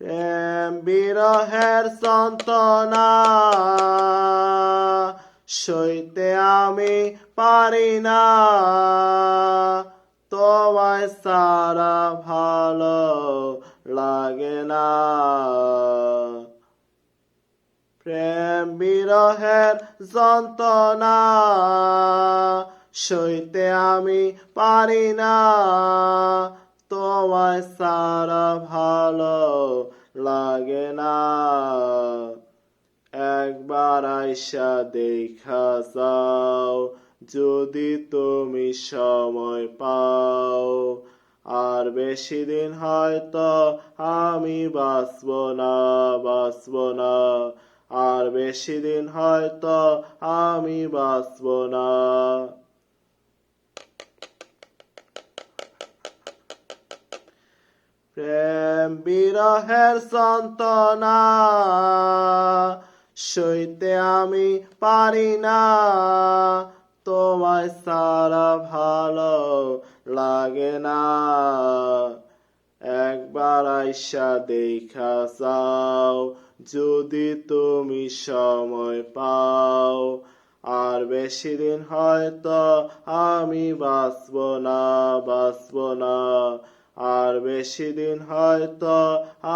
প্রেম বিরহের সন্তনা সইতে আমি পারি না। তোমায় সারা ভালো লাগে না। প্রেম বিরহের যন্ত্রণা সইতে আমি পারি না। তোমায় সারা ভালো লাগে না। একবার আইসা দেখা যাও, যদি তুমি সময় পাও। আর বেশি দিন হয়তো আমি বাঁচব না বাঁচব না। আর বেশি দিন হয়তো আমি বাঁচব না প্রেম বিরহের সন্তনা সইতে আমি পারি না। তোমায় সারা ভালো লাগে না। একবার আইসা দেখা যাও যদি তুমি সময় পাও। আর বেশি দিন হয়তো আমি বাঁচব না বাঁচব না। আর বেশি দিন হয়তো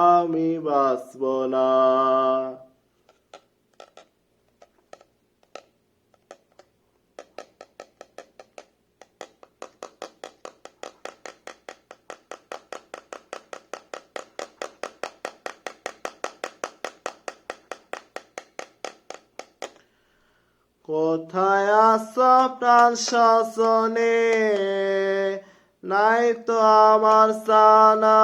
আমি বাঁচব না। কোথায় আসো প্রাণ শাসনে? নাই তো আমার সানা।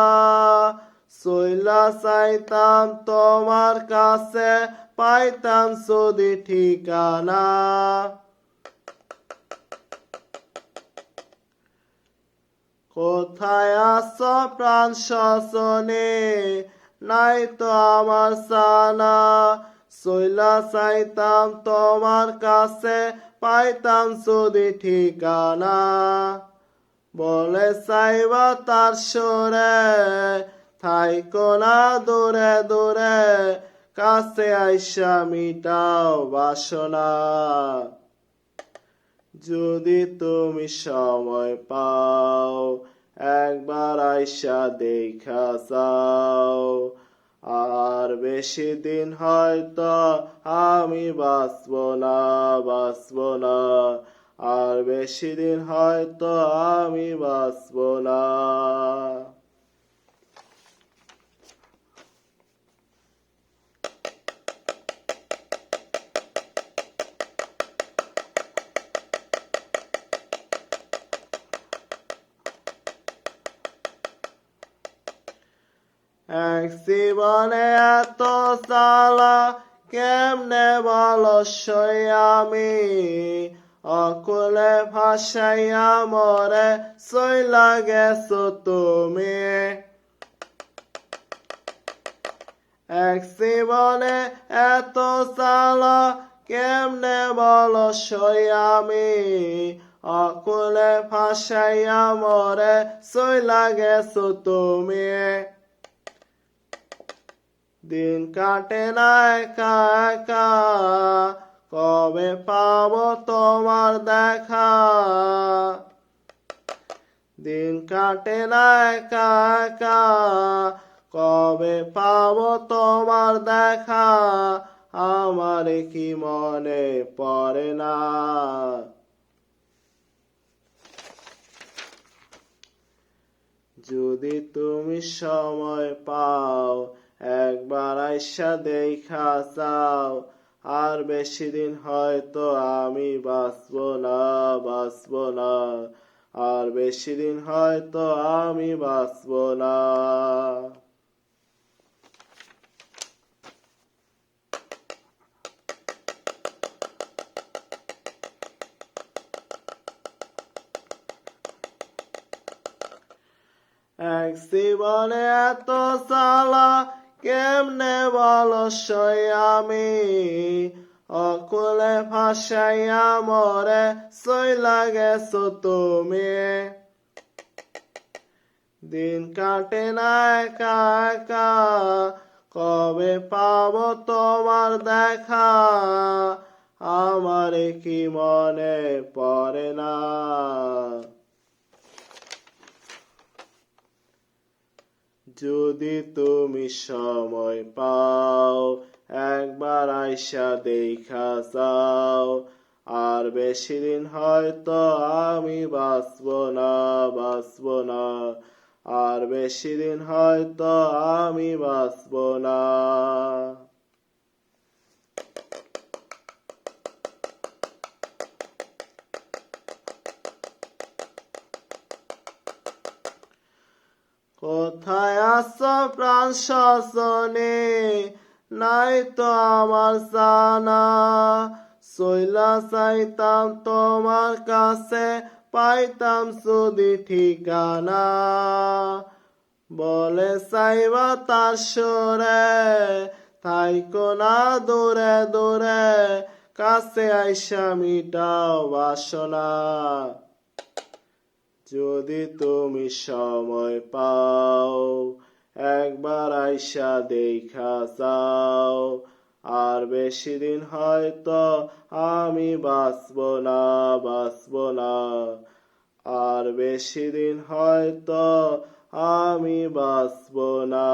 সইলা চাইতাম তোমার কাছে, পাইতাম যদি ঠিকানা। কোথায় আসো প্রাণ শাসনে নাই তো আমার সানা। সইলা চাইতাম তোমার কাছে, পাইতাম যদি ঠিকানা। বলে চাইবা তার সরে, থাইকো না দূরে দূরে, কাছে আইসা মিটাও বাসনা। যদি তুমি সময় পাও, একবার আইসা দেখা যাও আর বেশি দিন হয়তো আমি বাঁচব না বাঁচব না। আর বেশি দিন হয়তো আমি বাঁচব না। এক জীবনে এত সালা কেমনে বলো সই আমি? অকুলে ভাসাইয়া মরে সইলা গেছো তুমি। এক জীবনে এত চাল, কেমনে বল আমি? অকুলে ভাসাইয়া মরে সইলা গেছো তুমি। দিন কাটে না একা একা কবে পাবো তোমার দেখা? দিন কাটে না একা একা। কবে পাবো তোমার দেখা? আমার কি মনে পড়ে না? যদি তুমি সময় পাও, একবার আইসা দেখা চাও। আর বেশি দিন হয়তো আমি বাঁচব না বাঁচব না। আর বেশি দিন হয়তো আমি বাঁচব না। এক জীবনে এত সালা কেমনে বলো আমি? অকুলে ভাসাইয়া মরে সই লাগেছো তুমি। দিন কাটে না একা একা, কবে পাবো তোমার দেখা? আমার কি মনে পড়ে না? যদি তুমি সময় পাও, একবার আইসা দেখা যাও। আর বেশি দিন হয়তো আমি বাঁচব না বাঁচব না। আর বেশি দিন হয়তো আমি বাঁচব না। কোথায় আছো প্রাণ শাসনে নাই তো আমার জানা। সইলা চাইতাম তোমার কাছে, পাইতাম যদি ঠিকানা। বলে চাইবা তার সরে, থাইকো না দূরে দূরে, কাছে আইসা মিটাও বাসনা। যদি তুমি সময় পাও, একবার আইসা দেখা যাও। আর বেশি দিন হয়তো আমি বাঁচব না বাঁচব না। আর বেশি দিন হয়তো আমি বাঁচব না।